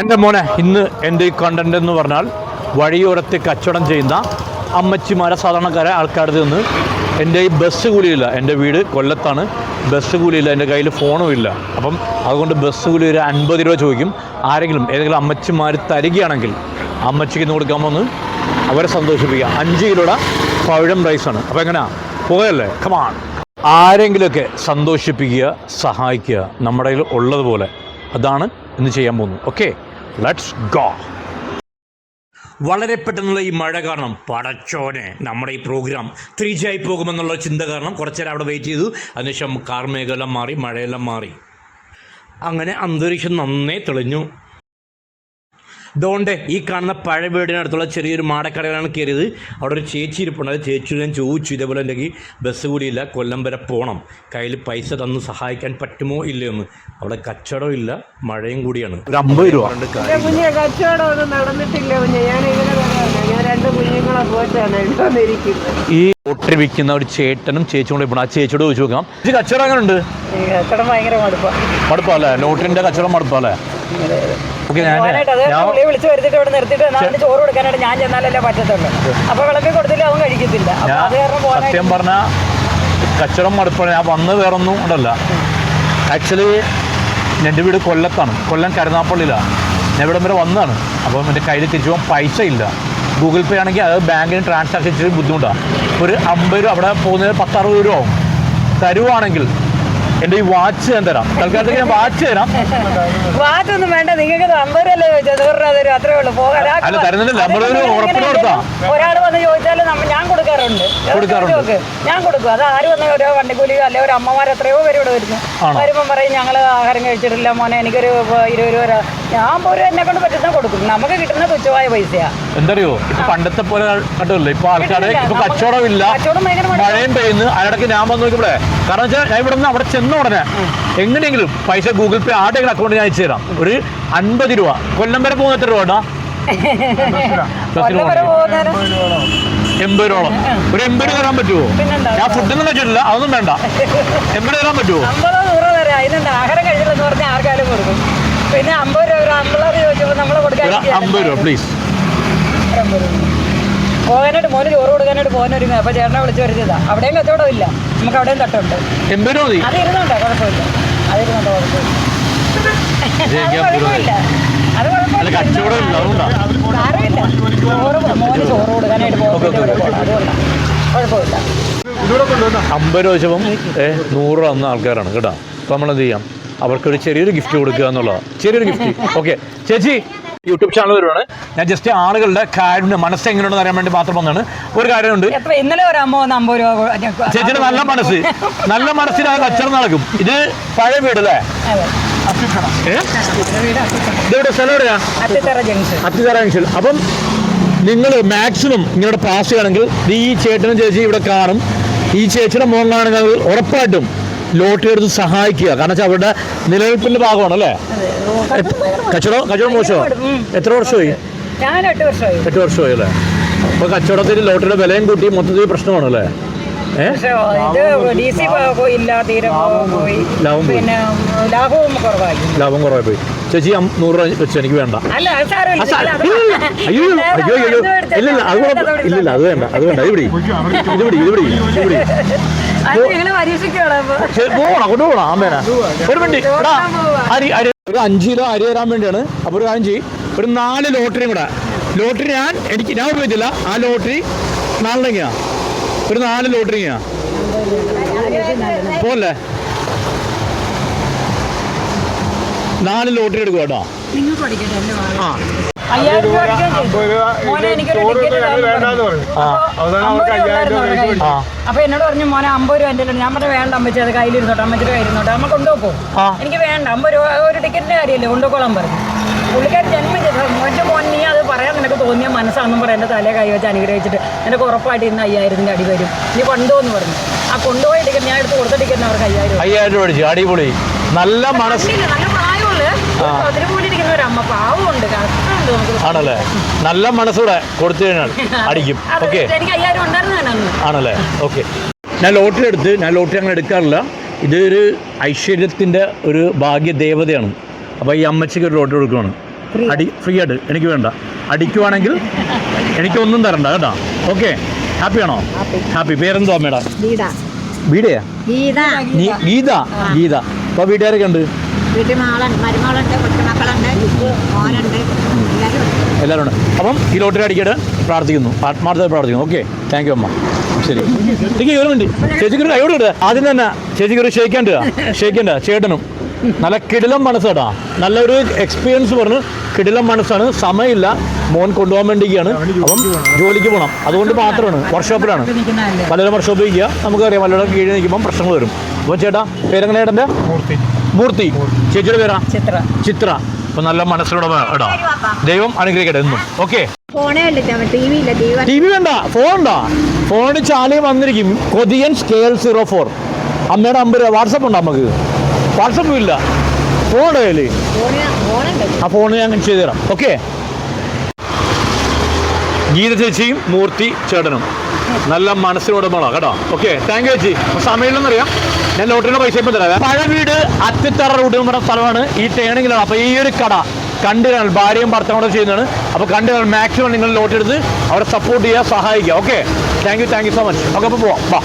എന്റെ മോനെ ഇന്ന് എന്റെ ഈ കണ്ടന്റ് എന്ന് പറഞ്ഞാൽ വഴിയോരത്ത് കച്ചവടം ചെയ്യുന്ന അമ്മച്ചിമാരെ സാധാരണക്കാരെ ആൾക്കാരുടെ നിന്ന് എന്റെ ഈ ബസ് കൂലിയില്ല. എന്റെ വീട് കൊല്ലത്താണ്. ബസ് കൂലിയില്ല. എന്റെ കയ്യിൽ ഫോണും ഇല്ല. അപ്പം അതുകൊണ്ട് ബസ് കൂലി ഒരു അൻപത് രൂപ ചോദിക്കും. ആരെങ്കിലും ഏതെങ്കിലും അമ്മച്ചിമാർ തരികയാണെങ്കിൽ അമ്മച്ചിക്ക് ഇന്ന് കൊടുക്കാമെന്ന് അവരെ സന്തോഷിപ്പിക്കുക. അഞ്ച് കിലോയുടെ പഴം റൈസാണ് അപ്പോൾ എങ്ങനെയാ പോകല്ലേ കമാൺ ആരെങ്കിലുമൊക്കെ സന്തോഷിപ്പിക്കുക സഹായിക്കുക നമ്മുടെ കയ്യിൽ ഉള്ളതുപോലെ അതാണ് ഇന്ന് ചെയ്യാൻ പോകുന്നത്. ഓക്കെ ലെറ്റ്സ് ഗോ വളരെ പെട്ടെന്നുള്ള ഈ മഴ കാരണം പടച്ചോനെ നമ്മുടെ ഈ പ്രോഗ്രാം ത്രീ ജി ആയി പോകുമെന്നുള്ള ചിന്ത കാരണം കുറച്ചേരം അവിടെ വെയിറ്റ് ചെയ്തു. അതിനുശേഷം കാർമേഘമെല്ലാം മാറി മഴയെല്ലാം മാറി. അങ്ങനെ അന്തരീക്ഷം നന്നേ തെളിഞ്ഞു. ദോണ്ടെ ഈ കാണുന്ന പഴയ വീടിനടുത്തുള്ള ചെറിയൊരു മാടക്കടയിലാണ് കയറിയത്. അവിടെ ഒരു ചേച്ചി ഇരിപ്പുണ്ട്. അത് ചേച്ചി ഞാൻ ചോദിച്ചു ഇതേപോലെ ഉണ്ടെങ്കിൽ ബസ് കൂടിയില്ല കൊല്ലം വരെ പോകണം കയ്യിൽ പൈസ തന്ന് സഹായിക്കാൻ പറ്റുമോ ഇല്ലയോ എന്ന്? അവിടെ കച്ചവടം ഇല്ല മഴയും കൂടിയാണ്. ഒരു അമ്പത് രൂപ. കച്ചവടം ഒന്നും നടന്നിട്ടില്ല ഞാൻ ഞാൻ രണ്ട് കുഞ്ഞുങ്ങളെ പോറ്റാണ്. ഈ ഒട്ടി വിൽക്കുന്ന ഒരു ചേട്ടനും ചേച്ചിയും കൂടെ ഇപ്പോൾ ആ ചേച്ചിയോട് ചോദിച്ചു നോക്കാം. ഇത് കച്ചവടം അങ്ങനെ ഉണ്ട് കച്ചവടം ഭയങ്കര മടുപ്പാണ് മടുപ്പല്ലേ നോട്ടിന്റെ കച്ചവടം മടുപ്പല്ലേ ഓക്കെ ഞാൻ മോനായിട്ട് അത് ഞാൻ പുള്ളിയെ വിളിച്ച് വരുത്തിട്ട് ഇവിടെ നിർത്തിയിട്ട് നാളെ ചോറ് കൊടുക്കാനായിട്ട് ഞാൻ ചെന്നാലല്ലേ പറ്റത്തുള്ളൂ. അപ്പൊ വിളമ്പി കൊടുത്തില്ല അവൻ കഴിക്കത്തില്ല. അത് കാരണം സത്യം പറഞ്ഞ കച്ചവടം മടുപ്പാണ്. ഞാൻ വന്ന് വേറൊന്നും ഉണ്ടല്ല ആക്ച്വലി എന്റെ വീട് കൊല്ലത്താണ്. കൊല്ലം കരുനാപ്പള്ളിയിലാണ് ഞാൻ ഇവിടം വരെ വന്നതാണ്. അപ്പം എന്റെ കയ്യിൽ തിരിച്ചു പോകാൻ പൈസ ഇല്ല. ഗൂഗിൾ പേ ആണെങ്കിൽ അത് ബാങ്കിന് ട്രാൻസാക്ഷൻ ഇച്ചിരി ബുദ്ധിമുട്ടാണ് ഒരു അമ്പത് രൂപ അവിടെ പോകുന്നതിന് പത്തറുപത് രൂപ ആവും. തരുവാണെങ്കിൽ എന്റെ ഈ വാച്ച് ഞാൻ തരാം. തൽക്കാലത്തേക്ക് ഞാൻ വാച്ച് തരാം. വാച്ച് ഒന്നും വേണ്ട. നിങ്ങൾക്ക് നമ്പർ അല്ലേ ചോദിച്ചത്? നൂറ് രൂപ തരും അത്രേ ഉള്ളൂ. പോകാൻ അല്ല, തരുന്നില്ല. അമ്പത് ഒരു ഉറപ്പിന് കൊടുത്താ. ഒരാൾ വന്ന് ചോദിച്ചാൽ ഞാൻ കൊടുക്കാറുണ്ട്. കൊടുക്കാറുണ്ട്. ഞാൻ കൊടുക്കും. അത് ആര് വന്ന് ഓരോ വണ്ടിക്കൂലിയോ അല്ലെ ഒരു അമ്മമാർ എത്രയോ പേര് ഇവിടെ വരുന്നു. വരുമ്പോൾ വരുമ്പം പറയും ഞങ്ങൾ ആഹാരം കഴിച്ചിട്ടില്ല മോനെ. എനിക്കൊരു ഇരുപത് രൂപ തരാം." ഞാൻ പോലും എന്നെ കൊണ്ട് പറ്റുന്ന കൊടുക്കും. നമുക്ക് കിട്ടുന്ന തുച്ഛമായ പൈസയാ. എന്തറിയോ? ഇപ്പൊ പണ്ടത്തെ പോലെ കണ്ടില്ല ഇപ്പൊ ആൾക്കാരെ ഇപ്പൊ കച്ചവടം ഇല്ല. മഴയും പെയ്യുന്നു. അതിനിടയ്ക്ക് ഞാൻ വന്നു നോക്കിവിടെ കാരണം വെച്ചാൽ ഞാൻ ഇവിടെ നിന്ന് അവിടെ ചെന്ന ഉടനെ എങ്ങനെയെങ്കിലും പൈസ ഗൂഗിൾ പേ ആരുടെയെങ്കിലും അക്കൗണ്ട് ഞാൻ അയച്ചു തരാം. ഒരു അൻപത് രൂപ. കൊല്ലം വരെ പോകുന്ന എത്ര രൂപ എൺപതിനോളം ഒരു എൺപത് തരാൻ പറ്റുമോ? ഞാൻ ഫുഡൊന്നും വെച്ചിട്ടില്ല അതൊന്നും വേണ്ട. എൺപത് തരാൻ പറ്റുമോ ആഹാരം കഴിച്ചില്ലെന്ന് പറഞ്ഞാൽ ആർക്കാരും കൊടുക്കും. പിന്നെ അമ്പത് രൂപ ഒരു ചോദിച്ചപ്പോൾ നമ്മൾ കൊടുക്കാൻ അമ്പത് രൂപ പ്ലീസ് പോകാനായിട്ട് മോന് ചോറ് കൊടുക്കാനായിട്ട് പോകുന്നൊരുങ്ങ അപ്പൊ ചേട്ടനെ വിളിച്ചു വരുത്തിയതാ. അവിടെയും കച്ചവടം ഇല്ല? നമുക്ക് അവിടെയും തട്ടുണ്ട് എൺപത് രൂപ മതി അത് ഇരുന്നുണ്ടോ കുഴപ്പമില്ല. അത് ഇരുന്നുണ്ടോ കുഴപ്പമില്ല. അത് കുഴപ്പമില്ല. സാരമില്ല. ചോറ് മോന് ചോറ് കൊടുക്കാനായിട്ട് അതുകൊണ്ടാണ് കുഴപ്പമില്ല. അമ്പത് രൂപ വെച്ചപ്പം നൂറ് തന്ന ആൾക്കാരാണ് കേട്ടോ. അപ്പം നമ്മൾ എന്ത് ചെയ്യാം? അവർക്കൊരു ചെറിയൊരു ഗിഫ്റ്റ് കൊടുക്കുക എന്നുള്ളതാണ്. ചെറിയൊരു ഗിഫ്റ്റ് ഓക്കെ ചേച്ചി യൂട്യൂബ് ചാനൽ വരുവാണ്. ഞാൻ ജസ്റ്റ് ആളുകളുടെ കാര്യം മനസ്സ് എങ്ങനെയുണ്ടെന്ന് അറിയാൻ വേണ്ടി മാത്രം വന്നാണ് ഒരു കാര്യമുണ്ട് ഇന്നലെ ഒരു അമ്മ അമ്പത് രൂപ ചേച്ചിയുടെ നല്ല മനസ്സ്. നല്ല മനസ്സിൽ ആ കച്ചവടം നടക്കും. ഇത് പഴയ വീട് അല്ലേ? അതെ. ഏ? ഇതെവിടെ സ്ഥലം എവിടെയാ? അത്തിത്തറ ജംഗ്ഷൻ. അത്തിത്തറ ജംഗ്ഷൻ. അപ്പം നിങ്ങൾ മാക്സിമം നിങ്ങളുടെ പാസ് ആണെങ്കിൽ ഈ ചേട്ടനും ചേച്ചി ഇവിടെ കാണും. ഈ ചേച്ചിയുടെ മോൻ കാണുന്നത് ഉറപ്പായിട്ടും ലോട്ടറി എടുത്ത് സഹായിക്കുക. കാരണം വെച്ചാൽ അവരുടെ നിലനിൽപ്പിന്റെ ഭാഗമാണ് അല്ലേ കച്ചവടം കച്ചവടം മോശമോ? എത്ര വർഷമായി? ഞാൻ എട്ട് വർഷമായി. അല്ലേ അപ്പൊ കച്ചവടത്തിന് ലോട്ടറിയുടെ വിലയും കൂട്ടി മൊത്തത്തിൽ പ്രശ്നമാണ് അല്ലേ ലാഭം കുറവായി. പോയി ചേച്ചി നൂറ് രൂപ വെച്ച് എനിക്ക് വേണ്ട. അയ്യോ അയ്യോ അയ്യോ അയ്യോ. ഇല്ല ഇല്ല അത് കുഴപ്പം- ഇല്ല ഇല്ല അത് വേണ്ട അത് വേണ്ട. ഇവിടെ ഇവിടെ ഇവിടെ പിടി. പോകണം കൊണ്ടുപോകണം അമ്മേന. ഒരു മിനിറ്റ് എടാ, അരി അരി ഒരു അഞ്ച് കിലോ അരി തരാൻ വേണ്ടിയാണ്. അപ്പോൾ ഒരു കാര്യം ചെയ്യും ഒരു നാല് ലോട്ടറിയും കൂടെ. ലോട്ടറി ഞാൻ എനിക്ക് ഞാൻ ഉപയോഗിച്ചില്ല. ആ ലോട്ടറി നാളെങ്ങനെയാ ഒരു നാല് ലോട്ടറിയാ പോലെ നാല് ലോട്ടറി എടുക്കുക കേട്ടോ. ആ. അയ്യായിരം രൂപ ചെയ്തു. അപ്പൊ എന്നോട് പറഞ്ഞു മോനെ അമ്പത് രൂപ എന്റെ ഞാൻ പറഞ്ഞു വേണ്ട അമ്മച്ചി അത് കയ്യിലിരുന്നോട്ടെ. അമ്മച്ചിയുടെ കയ്യിരുന്നോട്ടെ അമ്മ കൊണ്ടുപോകും. എനിക്ക് വേണ്ട. അമ്പത് രൂപ ഒരു ടിക്കറ്റിന്റെ കാര്യമല്ലേ? കൊണ്ടുപോകോളാൻ പറഞ്ഞു. പുള്ളിക്കാരി ജന്മിച്ചത് മോന്റെ മോൻ നീ അത് പറയാൻ നിനക്ക് തോന്നിയ മനസ്സാണെന്നും പറയാം എന്റെ തലയെ കൈ വെച്ച് അനുഗ്രഹിച്ചിട്ട് എനിക്ക് ഉറപ്പായിട്ട് ഇന്ന് അയ്യായിരത്തിന്റെ അടി വരും. നീ കൊണ്ടുപോകുന്നു പറഞ്ഞു. ആ കൊണ്ടുപോയ ടിക്കറ്റ് ഞാൻ എടുത്ത് കൊടുത്ത ടിക്കറ്റിന് അവർക്ക് അയ്യായിരം രൂപ. അയ്യായിരം രൂപ അടിച്ചു. അടിപൊളി. നല്ല മനസ്സ്. കണ്ടില്ല, നല്ല പ്രായമുള്ള അതിന് കൂടി ഇരിക്കുന്ന ഒരു അമ്മ. പാവമുണ്ട് കാരണം ആണല്ലേ നല്ല മനസ്സോടെ കൊടുത്തു കഴിഞ്ഞാൽ അടിക്കും. ഓക്കെ. ആണല്ലേ? ഓക്കെ. ഞാൻ ലോട്ടറി എടുത്ത് ഞാൻ ലോട്ടറി അങ്ങനെ എടുക്കാറില്ല. ഇതൊരു ഐശ്വര്യത്തിന്റെ ഒരു ഭാഗ്യ ദേവതയാണ് അപ്പോൾ ഈ അമ്മച്ചിക്ക് ഒരു ലോട്ടറി കൊടുക്കുകയാണ് അടി ഫ്രീ ആയിട്ട്. എനിക്ക് വേണ്ട. അടിക്കുവാണെങ്കിൽ എനിക്കൊന്നും തരണ്ട കേട്ടോ. ഓക്കെ. ആണോ? ഹാപ്പി പേരെന്തോ അമ്മയുടെ ഗീത. വീടയാ? ഗീത. നീ ഗീത? ഗീത. അപ്പോൾ വീട്ടുകാരൊക്കെ ഉണ്ട്? വീട്ടിൽ മാളുണ്ട് മരുമകളുണ്ട് കൊച്ചുമക്കളുണ്ട് മോനുണ്ട് എല്ലാവരും ഉണ്ട്. എല്ലാവരും ഉണ്ട്. അപ്പം ഈ ലോട്ടറി അടിക്കട്ട് പ്രാർത്ഥിക്കുന്നു. ആത്മാർത്ഥത പ്രാർത്ഥിക്കുന്നു. ഓക്കെ താങ്ക് യു അമ്മ. ശരി. എനിക്ക് ഒരു മിനിറ്റ്. ചേച്ചിക്ക് ഒരു കൈയോട് ആദ്യം തന്നെ ചേച്ചിക്ക് ഒരു ഷേക്കാണ്ട് ഷേക്കണ്ട ചേട്ടനും. നല്ല കിടിലം മനസ്സാടാ. നല്ലൊരു എക്സ്പീരിയൻസ് പറഞ്ഞു കിടിലം മനസ്സാണ്. സമയമില്ല. മോൻ കൊണ്ടുപോകാൻ വേണ്ടിയിരിക്കുകയാണ്. അപ്പം ജോലിക്ക് പോകണം. അതുകൊണ്ട് മാത്രമാണ്. വർക്ക്ഷോപ്പിലാണ് പലരും വർക്ക്ഷോപ്പിൽ ഇരിക്കുക. നമുക്കറിയാം പലരും കീഴിൽ നിൽക്കുമ്പോൾ പ്രശ്നങ്ങൾ വരും. അപ്പോൾ ചേട്ടാ പേരെങ്ങനെ ചേട്ടന്റെ മൂർത്തി. ചേച്ചിയുടെ പേരാ? ചിത്ര. ചിത്ര. അപ്പൊ നല്ല മനസ്സിലൂടെ ഇടാം ദൈവം അനുഗ്രഹിക്കട്ടെ എന്നും. ഓക്കെ. ടി വി വേണ്ട. ഫോൺ ഉണ്ടാ? ഫോണിൽ വന്നിരിക്കും. കൊതിയൻ സ്കേൽ സീറോ ഫോർ അമ്മയുടെ നമ്പർ വാട്സപ്പ് ഉണ്ടോ നമുക്ക്? വാട്സപ്പും ഇല്ല ഫോൺ കയ്യിൽ ഫോണ് ആ ഫോൺ ഞാൻ ചെയ്തു തരാം. ഓക്കെ. ഗീത ചേച്ചിയും മൂർത്തി ചേട്ടനും. നല്ല മനസ്സിലുടമകളാ കേട്ടോ. ഓക്കെ താങ്ക് യു ചേച്ചി. സമയമില്ലെന്ന് സമയമില്ലെന്നറിയാം ഞാൻ ലോട്ടറിയുടെ പൈസ ഇപ്പം തരാം. പഴ വീട് അത്തിത്തറ റൂട്ട് എന്ന് പറഞ്ഞ സ്ഥലമാണ്. ഈ ടേണിങ്ങിലാണ് അപ്പോൾ ഈ ഒരു കട കണ്ടിരാണ് ഭാര്യയും ഭർത്താവോടെ ചെയ്യുന്നതാണ്. അപ്പോൾ കണ്ടിരാണ് മാക്സിമം നിങ്ങൾ ലോട്ടറി എടുത്ത് അവരെ സപ്പോർട്ട് ചെയ്യുക സഹായിക്കുക. Okay. Thank you thank you so much okay അപ്പോൾ പോവാം. വാ.